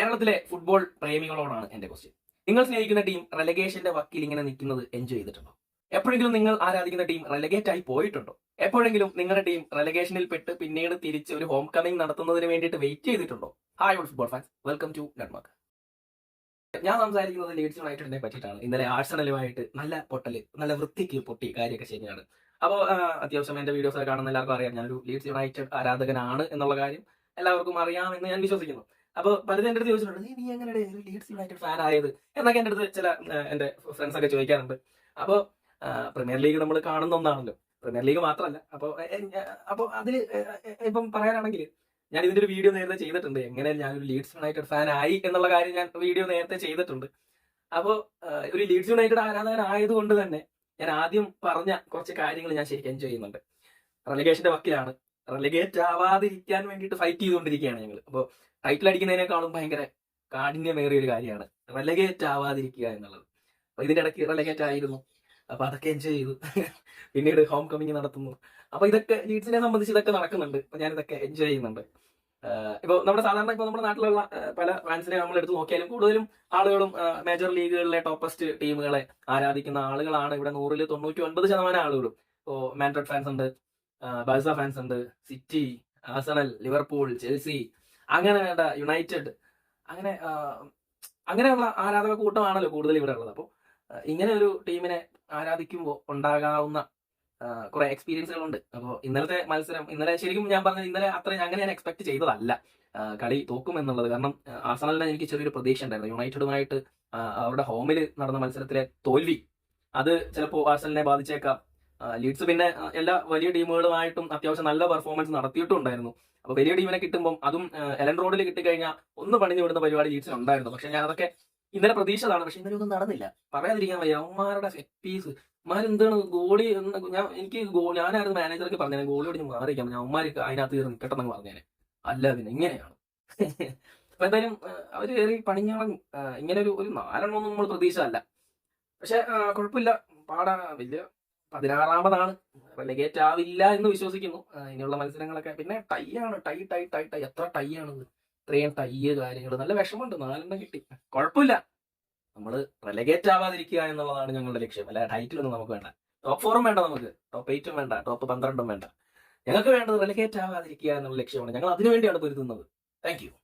കേരളത്തിലെ ഫുട്ബോൾ പ്രേമികളോടാണ് എന്റെ ക്വസ്റ്റ്യൻ നിങ്ങൾ സ്നേഹിക്കുന്ന ടീം റെലഗേഷന്റെ വക്കിൽ ഇങ്ങനെ നിൽക്കുന്നത് എൻജോയ് ചെയ്തിട്ടുണ്ടോ? എപ്പോഴെങ്കിലും നിങ്ങൾ ആരാധിക്കുന്ന ടീം റെലഗേറ്റ് ആയി പോയിട്ടുണ്ടോ? എപ്പോഴെങ്കിലും നിങ്ങളുടെ ടീം റെലഗേഷനിൽ പെട്ട് പിന്നീട് തിരിച്ച് ഒരു ഹോം കമ്മിങ് നടത്തുന്നതിന് വേണ്ടിയിട്ട് വെയിറ്റ് ചെയ്തിട്ടുണ്ടോ? Hi all football fans welcome to നെറ്റ്മാർക്ക് ഞാൻ സംസാരിക്കുന്നത് ലീഡ്സ് യുണൈറ്റഡിനെ പറ്റിയിട്ടാണ്. ഇന്നലെ ആഴ്സണലുമായിട്ട് നല്ല പൊട്ടൽ നല്ല വൃത്തിക്ക് പൊട്ടി കാര്യമൊക്കെ ശരിയാണ് അപ്പോൾ അത്യാവശ്യം എന്റെ വീഡിയോസ് ഒക്കെ കാണുന്ന എല്ലാവർക്കും അറിയാം. ഞാനൊരു ലീഡ്സ് യുണൈറ്റഡ് ആരാധകനാണ് എന്നുള്ള കാര്യം എല്ലാവർക്കും അറിയാമെന്ന് ഞാൻ വിശ്വസിക്കുന്നു. അപ്പോൾ പലരും എന്റെ അടുത്ത് ചോദിച്ചിട്ടുണ്ട് "നീ- എങ്ങനെ ലീഡ്സ് യുണൈറ്റഡ് ഫാൻ ആയത്? എന്നൊക്കെ എന്റെ അടുത്ത് ചില എന്റെ എന്റെ ഫ്രണ്ട്സ് ഒക്കെ ചോദിക്കാറുണ്ട്. അപ്പോൾ പ്രീമിയർ ലീഗ് നമ്മൾ കാണുന്ന ഒന്നാണല്ലോ. പ്രീമിയർ ലീഗ് മാത്രമല്ല. അപ്പോൾ അപ്പോൾ അതിൽ ഇപ്പം പറയാനാണെങ്കിൽ ഞാൻ ഇതിന്റെ ഒരു വീഡിയോ നേരത്തെ ചെയ്തിട്ടുണ്ട്. എങ്ങനെ ഞാൻ ഒരു ലീഡ്സ് യുണൈറ്റഡ് ഫാൻ ആയി എന്നുള്ള കാര്യം ഞാൻ വീഡിയോ നേരത്തെ ചെയ്തിട്ടുണ്ട്. അപ്പോൾ ഒരു ലീഡ്സ് യുണൈറ്റഡ് ആരാധകൻ ആയതുകൊണ്ട് തന്നെ ഞാൻ ആദ്യം പറഞ്ഞ കുറച്ച് കാര്യങ്ങൾ ഞാൻ ശരിക്കും ചെയ്യുന്നുണ്ട്. റെലിഗേഷന്റെ വക്കിലാണ്. റെലിഗേറ്റ് ആവാതിരിക്കാൻ വേണ്ടിയിട്ട് ഫൈറ്റ് ചെയ്തുകൊണ്ടിരിക്കുകയാണ് ഞങ്ങൾ അപ്പോൾ ടൈറ്റിൽ അടിക്കുന്നതിനേക്കാളും ഭയങ്കര കാഠിന്യമേറിയ ഒരു കാര്യമാണ്. റെലഗേറ്റ് ആവാതിരിക്കുക എന്നുള്ളത്. അപ്പൊ ഇതിന്റെ ഇടയ്ക്ക് റെലഗേറ്റ് ആയിരുന്നു അപ്പൊ അതൊക്കെ എൻജോയ് ചെയ്തു. പിന്നീട് ഹോം കമ്മിങ് നടത്തുന്നു. അപ്പൊ ഇതൊക്കെ ലീഡ്സിനെ സംബന്ധിച്ച് ഇതൊക്കെ നടക്കുന്നുണ്ട്. അപ്പൊ ഞാൻ ഇതൊക്കെ എൻജോയ് ചെയ്യുന്നുണ്ട് ഇപ്പൊ നമ്മുടെ സാധാരണ ഇപ്പൊ നമ്മുടെ നാട്ടിലുള്ള പല ഫാൻസിനെ നമ്മൾ എടുത്ത് നോക്കിയാലും കൂടുതലും ആളുകളും മേജർ ലീഗുകളിലെ ടോപ്പസ്റ്റ് ടീമുകളെ ആരാധിക്കുന്ന ആളുകളാണ് ഇവിടെ നൂറിൽ തൊണ്ണൂറ്റി ഒൻപത് ശതമാനം ആളുകളും. ഇപ്പോ മാൻഡ്രഡ് ഫാൻസ് ഉണ്ട്. ബാഴ്സ ഫാൻസ് ഉണ്ട്. സിറ്റി ആസണൽ ലിവർപൂൾ ചെൽസി അങ്ങനെ വേണ്ട യുണൈറ്റഡ് അങ്ങനെ അങ്ങനെയുള്ള ആരാധക കൂട്ടമാണല്ലോ കൂടുതൽ ഇവിടെ ഉള്ളത്. അപ്പോൾ ഇങ്ങനെ ഒരു ടീമിനെ ആരാധിക്കുമ്പോൾ ഉണ്ടാകാവുന്ന കുറെ എക്സ്പീരിയൻസുകളുണ്ട് അപ്പോൾ ഇന്നലത്തെ മത്സരം ഇന്നലെ ശരിക്കും ഞാൻ പറഞ്ഞത് ഇന്നലെ അത്ര അങ്ങനെ ഞാൻ എക്സ്പെക്ട് ചെയ്തതല്ല. കളി തോക്കും എന്നുള്ളത്. കാരണം ആസണലിന് എനിക്ക് ചെറിയൊരു പ്രതീക്ഷ ഉണ്ടായിരുന്നു. യുണൈറ്റഡുമായിട്ട് അവരുടെ ഹോമിൽ നടന്ന മത്സരത്തിലെ തോൽവി അത് ചിലപ്പോൾ ആർസണലിനെ ബാധിച്ചേക്കാം. ലീഡ്സ് പിന്നെ എല്ലാ വലിയ ടീമുകളുമായിട്ടും അത്യാവശ്യം നല്ല പെർഫോമൻസ് നടത്തിയിട്ടുണ്ടായിരുന്നു. അപ്പൊ വലിയ ടീമിനെ കിട്ടുമ്പോൾ അതും എലൻ റോഡിൽ കിട്ടിക്കഴിഞ്ഞാൽ ഒന്ന് പണിഞ്ഞു വിടുന്ന പരിപാടി ലീഡ്സിൽ ഉണ്ടായിരുന്നു. പക്ഷെ ഞാൻ അതൊക്കെ ഇന്നലെ പ്രതീക്ഷതാണ് പക്ഷെ ഇന്നലെ ഒന്നും നടന്നില്ല. പറയാതിരിക്കാൻ വയ്യ. അവന്മാരുടെ സെറ്റ് പീസ് എന്താണ് ഗോളി ഞാൻ എനിക്ക് ഞാനായിരുന്നു മാനേജർക്ക് പറഞ്ഞത് ഗോളിയോട് ഞാൻ മാറിയിരിക്കാം ഞാൻ അവന്മാർക്ക് അതിനകത്ത് കയറി നിൽക്കട്ടെന്ന് പറഞ്ഞേനെ. അല്ല പിന്നെ ഇങ്ങനെയാണ്. അപ്പൊ എന്തായാലും അവർ കയറി പണിഞ്ഞാൽ ഇങ്ങനെ ഒരു ഒരു നാലെണ്ണമൊന്നും നമ്മൾ പ്രതീക്ഷ അല്ല പക്ഷെ കുഴപ്പമില്ല. പാടാ വലിയ പതിനാറാമതാണ്. റെലഗേറ്റ് ആവില്ല എന്ന് വിശ്വസിക്കുന്നു. ഇനിയുള്ള മത്സരങ്ങളൊക്കെ പിന്നെ ടൈ ആണ്. ടൈ ടൈ ടൈ ടൈ എത്ര ടൈ ആണെന്ന്. ഇത്രയും ടൈ കാര്യങ്ങൾ നല്ല വിഷമമുണ്ട്. നാലെണ്ണം കിട്ടി. കുഴപ്പമില്ല. നമ്മൾ റെലഗേറ്റ് ആവാതിരിക്കുക എന്നുള്ളതാണ് ഞങ്ങളുടെ ലക്ഷ്യം. അല്ല ടൈറ്റിലൊന്നും നമുക്ക് വേണ്ട. ടോപ്പ് ഫോറും വേണ്ട നമുക്ക്. ടോപ്പ് എയ്റ്റും വേണ്ട. ടോപ്പ് പന്ത്രണ്ടും വേണ്ട. ഞങ്ങൾക്ക് വേണ്ടത് റെലഗേറ്റ് ആവാതിരിക്കുക എന്നുള്ള ലക്ഷ്യമാണ്. ഞങ്ങൾ അതിനുവേണ്ടിയാണ് പൊരുതുന്നത്. താങ്ക്